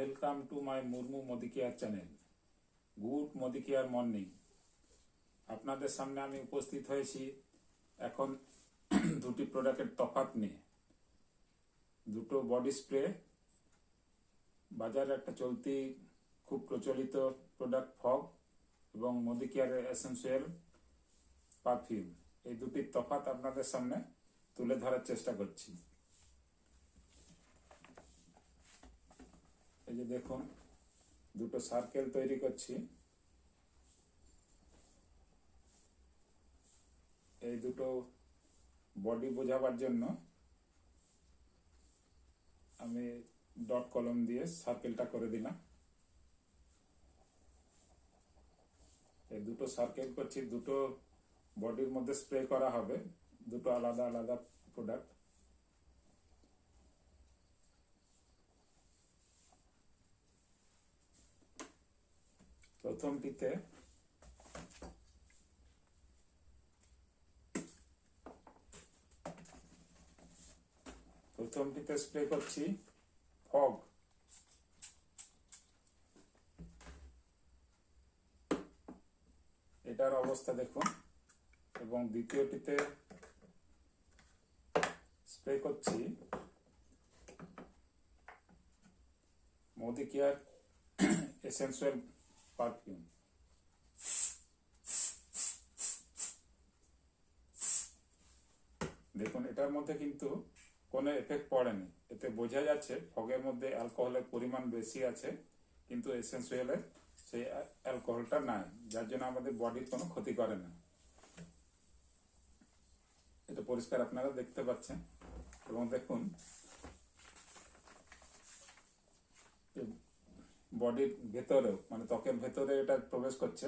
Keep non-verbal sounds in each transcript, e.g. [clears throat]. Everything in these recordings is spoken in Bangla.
Welcome to my Murmu Modi care channel good Modi care morning আপনাদের সামনে আমি উপস্থিত হয়েছি এখন [clears throat] দুটি প্রোডাক্টের তফাৎ নিয়ে। দুটো বডি স্প্রে বাজারে একটা চলতি, খুব প্রচলিত প্রোডাক্ট ফগ এবং মোদি কেয়ারের এসেন্সিয়াল পারফিউম এই দুটির তফাৎ আপনাদের সামনে তুলে ধরার চেষ্টা করছি। এই যে দেখুন, দুটো সার্কেল তৈরি করছি। এই দুটো বডি বোঝাবার জন্য আমি ডট কলম দিয়ে সার্কেলটা করে দিলাম। এই দুটো সার্কেল করছি, দুটো বডির মধ্যে স্প্রে করা হবে, দুটো আলাদা আলাদা প্রোডাক্ট প্রথমটিতে প্রথমটিতে স্প্রে করছি ফগ। এটার অবস্থা দেখুন। এবং দ্বিতীয়টিতে স্প্রে করছি মোদি কেয়ার এসেন্সিয়াল পারফিউম। দেখুন, এটার মধ্যে কিন্তু কোনো এফেক্ট পড়েনি। এতে বোঝা যাচ্ছে ফগের মধ্যে অ্যালকোহলের পরিমাণ বেশি আছে, কিন্তু এসেন্সিয়ালে সেই অ্যালকোহলটা নাই, যার জন্য আমাদের বডির কোনো ক্ষতি করে না। এটা পরিষ্কার আপনারা দেখতে পাচ্ছেন। এবং দেখুন বডির ভেতরেও মানে ত্বকের ভেতরে এটা প্রবেশ করছে,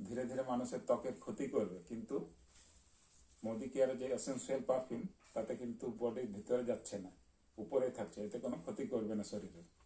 ধীরে ধীরে মানুষের ত্বকের ক্ষতি করবে। কিন্তু মোদি কেয়ারের যে এসেন্সিয়াল পারফিউম তাতে কিন্তু বডির ভিতরে যাচ্ছে না, উপরে থাকছে, এতে কোনো ক্ষতি করবে না শরীরে। ধন্যবাদ